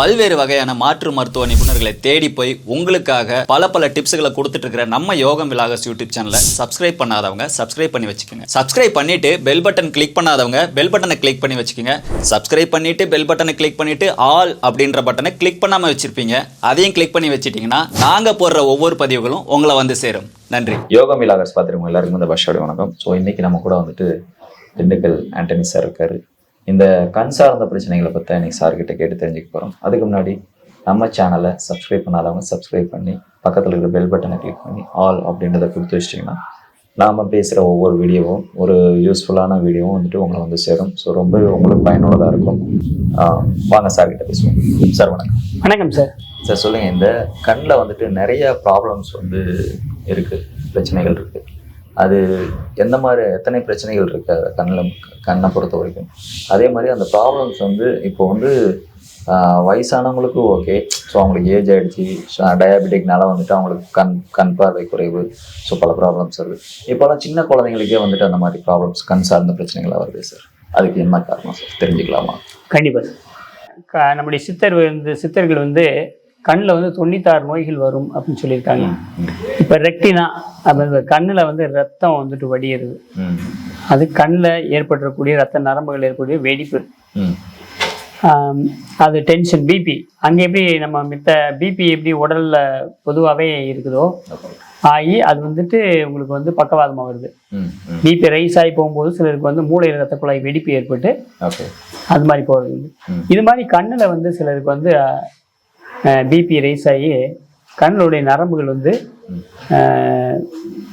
பல்வேறு வகையான மாற்று மருத்துவ நிபுணர்களை தேடி போய் உங்களுக்காக பல பல டிப்ஸ்களை கொடுத்துட்டு இருக்கிற நம்ம யோகம் விலாகஸ் யூடியூப் சேனலை சப்ஸ்கிரைப் பண்ணாதவங்க சப்ஸ்கிரைப் பண்ணி வச்சுக்கோங்க. சப்ஸ்கிரைப் பண்ணிட்டு பெல் பட்டன் கிளிக் பண்ணாதவங்க பெல் பட்டனை கிளிக் பண்ணி வச்சுக்கோங்க. சப்ஸ்கிரைப் பண்ணிட்டு பெல் பட்டனை கிளிக் பண்ணிட்டு ஆல் அப்படின்ற பட்டனை கிளிக் பண்ணாம வச்சிருப்பீங்க. அதையும் கிளிக் பண்ணி வச்சிட்டீங்கன்னா நாங்க போடுற ஒவ்வொரு பதிவுகளும் உங்களை வந்து சேரும். நன்றி. யோகம் விலாகஸ் பார்த்துருக்கோம் எல்லாருக்கும் இந்த பஷோட வணக்கம். ஸோ இன்னைக்கு நம்ம கூட வந்துட்டு திண்டுக்கல் ஆண்டனி சார் இருக்காரு. இந்த கண் சார்ந்த பிரச்சனைகளை பற்றி இன்னைக்கு சார் கிட்ட தெரிஞ்சுக்க போகிறோம் அதுக்கு முன்னாடி நம்ம சேனலை சப்ஸ்கிரைப் பண்ணாதவங்க சப்ஸ்கிரைப் பண்ணி பக்கத்தில் இருக்கிற பெல் பட்டனை கிளிக் பண்ணி ஆல் அப்படின்றத கொடுத்து வச்சிட்டிங்கன்னா நாம் பேசுகிற ஒவ்வொரு வீடியோவும் ஒரு யூஸ்ஃபுல்லான வீடியோவும் வந்துட்டு உங்களை வந்து சேரும். ஸோ ரொம்ப உங்களுக்கு பயனுள்ளதாக இருக்கும். வாங்க சார் கிட்ட பேசுவோம். சார் வணக்கம். வணக்கம் சார் சார் சொல்லுங்க. இந்த கண்ணில் வந்துட்டு நிறைய ப்ராப்ளம்ஸ் வந்து இருக்கு பிரச்சனைகள் இருக்கு. அது எந்த மாதிரி எத்தனை பிரச்சனைகள் இருக்கு கண்ணில் கண்ணை பொறுத்த வரைக்கும்? அதே மாதிரி அந்த ப்ராப்ளம்ஸ் வந்து இப்போ வந்து வயசானவங்களுக்கும் வயசானவங்களுக்கு ஓகே ஸோ அவங்களுக்கு ஏஜ் ஆகிடுச்சி டயாபெட்டிக்னால வந்துட்டு அவங்களுக்கு கண் கண் பார்வை குறைவு. ஸோ பல ப்ராப்ளம்ஸ் வருது. இப்போலாம் சின்ன குழந்தைங்களுக்கே வந்துட்டு அந்த மாதிரி ப்ராப்ளம்ஸ் கண் சார்ந்த பிரச்சனைகளாக வருது சார் அதுக்கு என்ன காரணம் சார் தெரிஞ்சுக்கலாமா? கண்டிப்பாக சார் நம்முடைய சித்தர் வந்து சித்தர்கள் வந்து கண்ணில் வந்து தொண்ணூத்தாறு நோய்கள் வரும் அப்படின்னு சொல்லியிருக்காங்க. இப்போ ரெக்டினா அந்த கண்ணில் வந்து ரத்தம் வந்துட்டு வடியுது ம் அது கண்ணில் ஏற்படக்கூடிய ரத்த நரம்புகள் ஏற்படக்கூடிய வெடிப்பு. அது டென்ஷன் பிபி அங்கே எப்படி நம்ம மித்த பிபி எப்படி உடலில் பொதுவாகவே இருக்குதோ ஆகி அது வந்துட்டு உங்களுக்கு வந்து பக்கவாதமாக வருது. பிபி ரைஸ் ஆகி போகும்போது சிலருக்கு வந்து மூளை ரத்த குழாய் வெடிப்பு ஏற்பட்டு அது மாதிரி போகிறது. இது மாதிரி கண்ணில் வந்து சிலருக்கு வந்து பிபி ரைஸ் ஆகி கண்ணுடைய நரம்புகள் வந்து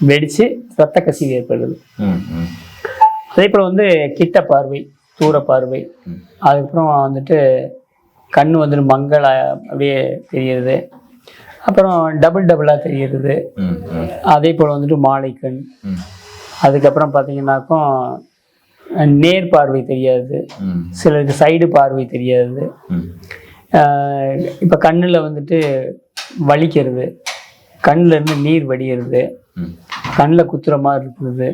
வெடிச்சு ரத்த கசிவு ஏற்படுது. அதே போல் வந்து கிட்ட பார்வை தூர பார்வை. அதுக்கப்புறம் வந்துட்டு கண் வந்துட்டு மங்கள அப்படியே தெரியுது. அப்புறம் டபுள் டபுளாக தெரியுது. அதே போல் வந்துட்டு மாலை கண். அதுக்கப்புறம் பார்த்தீங்கன்னாக்கும் நேர் பார்வை தெரியாது. சிலருக்கு சைடு பார்வை தெரியாது. இப்போ கண்ணில் வந்துட்டு வலிக்கிறது கண்ணுல இருந்து நீர் வடிகிறது கண்ணில் குத்துற மாதிரி இருக்குது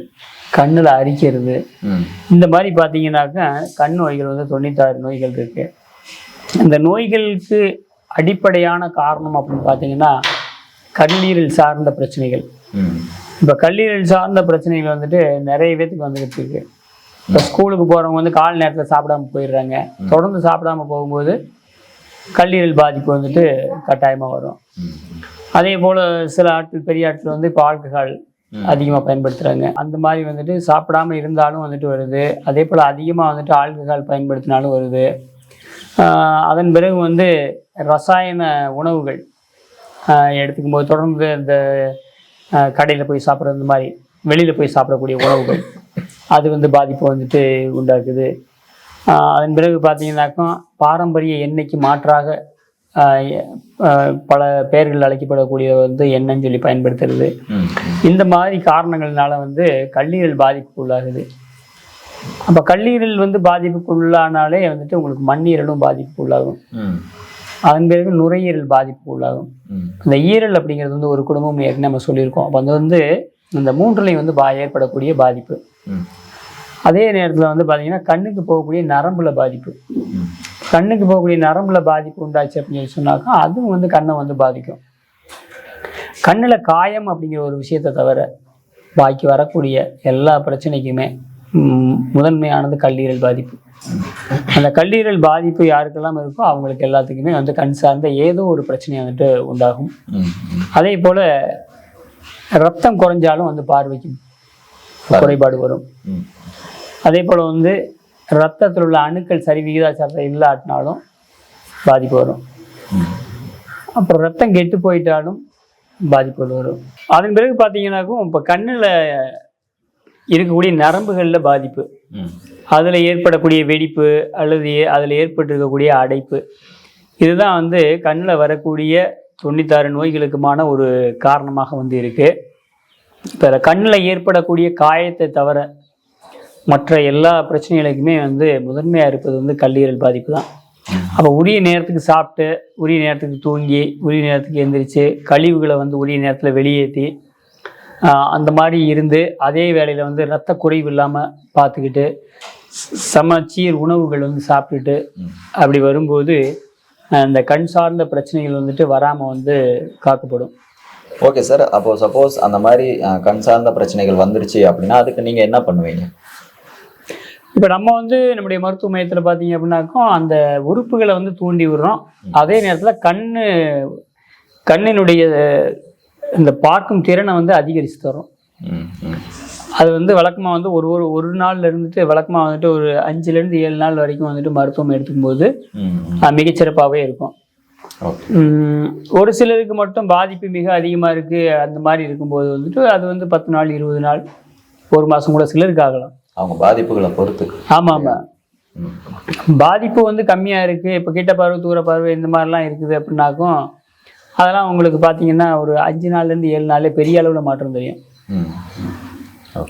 கண்ணில் அரிக்கிறது. இந்த மாதிரி பார்த்தீங்கன்னாக்கா கண் நோய்கள் வந்து தொண்ணூத்தாறு நோய்கள் இருக்கு. இந்த நோய்களுக்கு அடிப்படையான காரணம் அப்படின்னு பார்த்தீங்கன்னா கல்லீரல் சார்ந்த பிரச்சனைகள். இப்போ கல்லீரல் சார்ந்த பிரச்சனைகள் வந்துட்டு நிறைய பேத்துக்கு வந்துகிட்டு இருக்கு. இப்போ ஸ்கூலுக்கு போகிறவங்க வந்து காலை நேரத்தில் சாப்பிடாம போயிடுறாங்க. தொடர்ந்து சாப்பிடாம போகும்போது கல்லீரல் பாதிப்பு வந்துட்டு கட்டாயமாக வரும். அதே போல் சில ஆட்கள் பெரிய ஆட்கள் வந்து இப்போ ஆல்கஹால் அதிகமாக பயன்படுத்துகிறாங்க அந்த மாதிரி வந்துட்டு சாப்பிடாம இருந்தாலும் வந்துட்டு வருது. அதே போல் அதிகமாக வந்துட்டு ஆல்கஹால் பயன்படுத்தினாலும் வருது. அதன் பிறகு வந்து ரசாயன உணவுகள் எடுத்துக்கும் போது தொடர்ந்து இந்த கடையில் போய் சாப்பிட்றது இந்த மாதிரி வெளியில் போய் சாப்பிடக்கூடிய உணவுகள் அது வந்து பாதிப்பு வந்துட்டு உண்டாக்குது. அதன் பிறகு பார்த்தீங்கன்னாக்கும் பாரம்பரிய எண்ணெய்க்கு மாற்றாக பல பெயர்கள் அழைக்கப்படக்கூடிய வந்து எண்ணெய்ன்னு சொல்லி பயன்படுத்துறது. இந்த மாதிரி காரணங்கள்னால வந்து கல்லீரல் பாதிப்புக்கு உள்ளாகுது. அப்போ கல்லீரல் வந்து பாதிப்புக்கு உள்ளானாலே வந்துட்டு உங்களுக்கு மண்ணீரலும் பாதிப்புக்கு உள்ளாகும். அதன் பிறகு நுரையீரல் பாதிப்புக்கு உள்ளாகும். இந்த ஈரல் அப்படிங்கிறது வந்து ஒரு குடும்பம் ஏற்கனவே நம்ம சொல்லியிருக்கோம். அப்போ அது வந்து இந்த மூன்றுலையும் வந்து பா ஏற்படக்கூடிய பாதிப்பு. அதே நேரத்தில் வந்து பார்த்தீங்கன்னா கண்ணுக்கு போகக்கூடிய நரம்புல பாதிப்பு. கண்ணுக்கு போகக்கூடிய நரம்புல பாதிப்பு உண்டாச்சு அப்படின்னு சொல்லி சொன்னாக்கா அதுவும் வந்து கண்ணை வந்து பாதிக்கும். கண்ணில் காயம் அப்படிங்கிற ஒரு விஷயத்தை தவிர பாக்கி வரக்கூடிய எல்லா பிரச்சனைக்குமே முதன்மையானது கல்லீரல் பாதிப்பு. அந்த கல்லீரல் பாதிப்பு யாருக்கெல்லாம் இருக்கோ அவங்களுக்கு எல்லாத்துக்குமே வந்து கண் சார்ந்த ஏதோ ஒரு பிரச்சனை வந்துட்டு உண்டாகும். அதே போல் ரத்தம் குறைஞ்சாலும் வந்து பார்வைக்கு குறைபாடு வரும். அதே போல் வந்து ரத்தத்தில் உள்ள அணுக்கள் சரி விகிதாச்சாரத்தில் இல்லாட்டினாலும் பாதிப்பு வரும். அப்புறம் ரத்தம் கெட்டு போயிட்டாலும் பாதிப்புகள் வரும். அதன் பிறகு பார்த்தீங்கன்னாக்கும் இப்போ கண்ணில் இருக்கக்கூடிய நரம்புகளில் பாதிப்பு. அதில் ஏற்படக்கூடிய வெடிப்பு அல்லது அதில் ஏற்பட்டிருக்கக்கூடிய அடைப்பு. இதுதான் வந்து கண்ணில் வரக்கூடிய தொண்ணூத்தாறு நோய்களுக்குமான ஒரு காரணமாக வந்து இருக்குது இப்போ கண்ணில் ஏற்படக்கூடிய காயத்தை தவிர மற்ற எல்லா பிரச்சனைகளுக்குமே வந்து முதன்மையாக இருப்பது வந்து கல்லீரல் பாதிப்பு தான். அப்போ உரிய நேரத்துக்கு சாப்பிட்டு உரிய நேரத்துக்கு தூங்கி உரிய நேரத்துக்கு எந்திரிச்சு கழிவுகளை வந்து உரிய நேரத்தில் வெளியேற்றி அந்த மாதிரி இருந்து அதே வேளையில் வந்து ரத்த குறைவு இல்லாமல் பார்த்துக்கிட்டு சமச்சீர் உணவுகள் வந்து சாப்பிட்டுட்டு அப்படி வரும்போது அந்த கண் சார்ந்த பிரச்சனைகள் வந்துட்டு வராமல் வந்து காக்கப்படும். Okay sir. அப்போ சப்போஸ் அந்த மாதிரி கண் சார்ந்த பிரச்சனைகள் வந்துருச்சு அப்படின்னா அதுக்கு நீங்கள் என்ன பண்ணுவீங்க? இப்போ நம்ம வந்து நம்முடைய மருத்துவ மையத்தில் பார்த்தீங்க அப்படின்னாக்கும் அந்த உறுப்புகளை வந்து தூண்டி விடுறோம். அதே நேரத்தில் கண்ணு கண்ணினுடைய இந்த பார்க்கும் திறனை வந்து அதிகரித்து தரோம். அது வந்து வழக்கமாக வந்து ஒரு ஒரு ஒரு நாள்ல இருந்துட்டு வழக்கமாக வந்துட்டு ஒரு அஞ்சுலேருந்து ஏழு நாள் வரைக்கும் வந்துட்டு மருத்துவம் ம் அஹ், மிகச்சிறப்பாகவே இருக்கும். ஒரு சிலருக்கு மட்டும் பாதிப்பு மிக அதிகமாக இருக்குது அந்த மாதிரி இருக்கும்போது வந்துட்டு அது வந்து பத்து நாள் இருபது நாள் ஒரு மாதம் கூட சிலருக்கு ஆகலாம். அவங்க பாதிப்புகளை பொறுத்து. ஆமாம். ஆமாம் பாதிப்பு வந்து கம்மியாக இருக்குது இப்போ கிட்ட பார்வை தூர பார்வை இந்த மாதிரிலாம் இருக்குது அப்படின்னாக்கும் அதெல்லாம் உங்களுக்கு பார்த்தீங்கன்னா ஒரு அஞ்சு நாள்லேருந்து ஏழு நாள்ல பெரிய அளவில் மாற்றம் தெரியும்.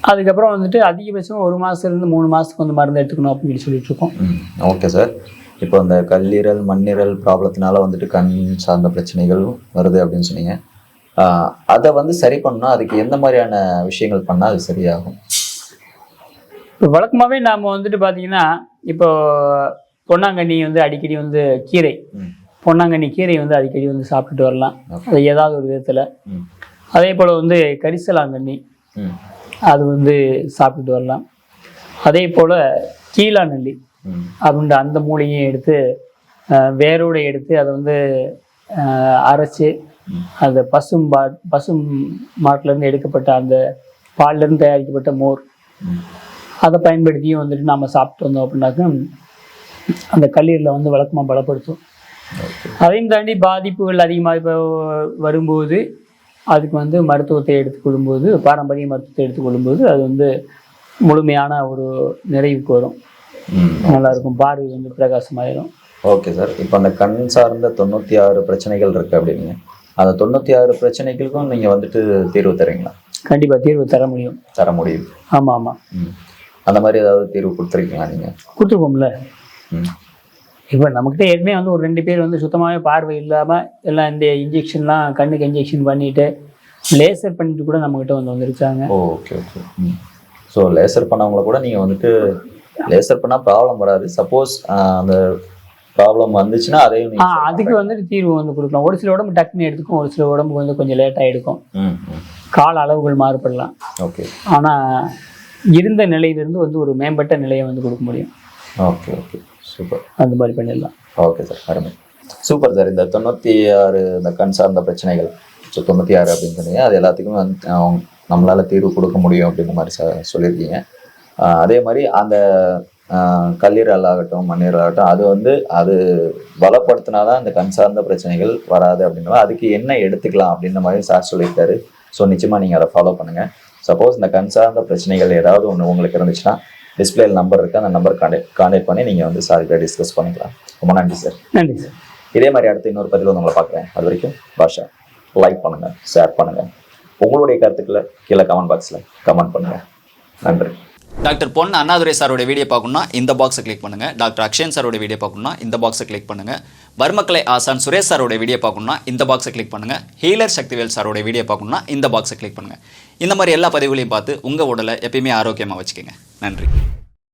அதுக்கப்புறம் வந்துட்டு அதிகபட்சம் ஒரு மாதத்துலேருந்து மூணு மாதத்துக்கு வந்து மருந்து எடுத்துக்கணும் அப்படின்னு சொல்லிட்டு இருக்கோம். Okay sir. இப்போ அந்த கல்லீரல் மண்ணீரல் ப்ராப்ளத்தினால வந்துட்டு கண் சார்ந்த பிரச்சனைகள் வருது அப்படின்னு சொன்னீங்க. அதை வந்து சரி பண்ணா அதுக்கு எந்த மாதிரியான விஷயங்கள் பண்ணால் அது சரியாகும்? இப்போ வழக்கமாகவே நாம் வந்துட்டு பார்த்தீங்கன்னா இப்போ பொன்னாங்கண்ணி வந்து அடிக்கடி வந்து கீரை. பொன்னாங்கண்ணி கீரை வந்து அடிக்கடி வந்து சாப்பிட்டுட்டு வரலாம். அது ஏதாவது ஒரு விதத்தில். அதே போல் வந்து கரிசலாங்கண்ணி. அது வந்து சாப்பிட்டுட்டு வரலாம். அதே போல் கீழாநெல்லி அப்படின்ற அந்த மூலிகையும் எடுத்து வேரோட எடுத்து அதை வந்து அரைச்சு. அந்த பசும் பா பசும் மாட்டிலேருந்து எடுக்கப்பட்ட அந்த பால்லேருந்து தயாரிக்கப்பட்ட மோர். அதை பயன்படுத்தியும் வந்துட்டு நம்ம சாப்பிட்டு வந்தோம் அப்படின்னாக்க அந்த கல்லீரலை வந்து வழக்கமாக பலப்படுத்தும். அதையும் தாண்டி பாதிப்புகள் அதிகமாக இப்போ வரும்போது அதுக்கு வந்து மருத்துவத்தை எடுத்துக்கொள்ளும்போது பாரம்பரிய மருத்துவத்தை எடுத்துக்கொள்ளும்போது அது வந்து முழுமையான ஒரு நிறைவுக்கு வரும். நல்லா இருக்கும். பார்வை வந்து பிரகாசமாயிரும். Okay sir. இப்போ அந்த கண் சார்ந்த தொண்ணூற்றி ஆறு பிரச்சனைகள் இருக்குது அப்படின்னீங்க. அந்த தொண்ணூற்றி ஆறு பிரச்சனைகளுக்கும் நீங்கள் வந்துட்டு தீர்வு தரீங்களா? கண்டிப்பாக தீர்வு தர முடியும். தர முடியும். ஆமாம் ஆமாம் அந்த மாதிரி ஏதாவது தீர்வு கொடுத்துருக்கீங்களா நீங்கள் கொடுத்துருக்கோம்ல. இப்போ நம்மக்கிட்ட ஏற்கனவே வந்து ஒரு ரெண்டு பேர் வந்து சுத்தமாகவே பார்வை இல்லாமல் எல்லாம் இந்த இன்ஜெக்ஷன்லாம் கண்ணுக்கு இன்ஜெக்ஷன் பண்ணிட்டு லேசர் பண்ணிட்டு கூட நம்மக்கிட்ட வந்து வந்திருக்காங்க. ஓகே ஓகே ஸோ லேசர் பண்ணவங்கள கூட நீங்கள் வந்துட்டு லேசர் பண்ணால் ப்ராப்ளம் வராது. சப்போஸ் அந்த ப்ராப்ளம் வந்துச்சுன்னா அதையும் அதுக்கு வந்துட்டு தீர்வு வந்து கொடுக்கலாம். ஒரு சில உடம்பு டக்குன்னு எடுத்துக்கும் ஒரு சில உடம்பு வந்து கொஞ்சம் லேட்டாக எடுக்கும் கால அளவுகள் மாறுபடலாம். ஓகே ஆனால் இருந்த நிலையிலிருந்து வந்து ஒரு மேம்பட்ட நிலையை வந்து கொடுக்க முடியும். Okay okay. சூப்பர். அந்த மாதிரி பண்ணிடலாம். ஓகே சார் அருமை. சூப்பர் சார் இந்த தொண்ணூற்றி ஆறு இந்த கண் சார்ந்த பிரச்சனைகள் ஸோ தொண்ணூற்றி ஆறு அப்படின்னு சொன்னீங்க அது எல்லாத்துக்குமே நம்மளால தீர்வு கொடுக்க முடியும் அப்படின்ற மாதிரி ச சொல்லியிருக்கீங்க. அதே மாதிரி அந்த கல்லீரல் ஆகட்டும் மண்ணீரல் ஆகட்டும் அது வந்து அது பலப்படுத்தினா தான் இந்த கண் சார்ந்த பிரச்சனைகள் வராது அப்படின்ற அதுக்கு என்ன எடுத்துக்கலாம் அப்படின்ற மாதிரி சார் சொல்லியிருக்காரு. ஸோ நிச்சயமாக நீங்கள் அதை ஃபாலோ பண்ணுங்கள் சப்போஸ் இந்த கண் சார்ந்த பிரச்சனைகள் ஏதாவது ஒன்று உங்களுக்கு இருந்துச்சுன்னா டிஸ்பிளே நம்பர் இருக்குது அந்த நம்பர் கான்டெக்ட் கான்டெக்ட் பண்ணி நீங்கள் வந்து சார்கிட்ட டிஸ்கஸ் பண்ணிக்கலாம். ரொம்ப நன்றி சார் நன்றி சார் இதே மாதிரி அடுத்து இன்னொரு பதிவில் வந்து உங்களை பார்க்குறேன். அது வரைக்கும் பாஷா லைக் பண்ணுங்கள் ஷேர் பண்ணுங்கள் உங்களுடைய கருத்துக்களை கீழே கமெண்ட் பாக்ஸில் கமெண்ட் பண்ணுங்கள் நன்றி. டாக்டர் பொன் அண்ணாதுரை சாரோட வீடியோ பார்க்கணும்னா இந்த பாக்ஸை கிளிக் பண்ணுங்க. டாக்டர் அக்ஷயன் சாரோட வீடியோ பார்க்கணும்னா இந்த பாக்ஸை கிளிக் பண்ணுங்க. வர்மக்கலை ஆசான் சுரேஷ் சாரோட வீடியோ பார்க்கணும்னா இந்த பாக்ஸை கிளிக் பண்ணுங்க. ஹீலர் சக்திவேல் சாரோட வீடியோ பார்க்கணும்னா இந்த பாக்ஸை கிளிக் பண்ணுங்கள் இந்த மாதிரி எல்லா பதிவுகளையும் பார்த்து உங்கள் உடலை எப்பயுமே ஆரோக்கியமாக வச்சுக்கோங்க. நன்றி.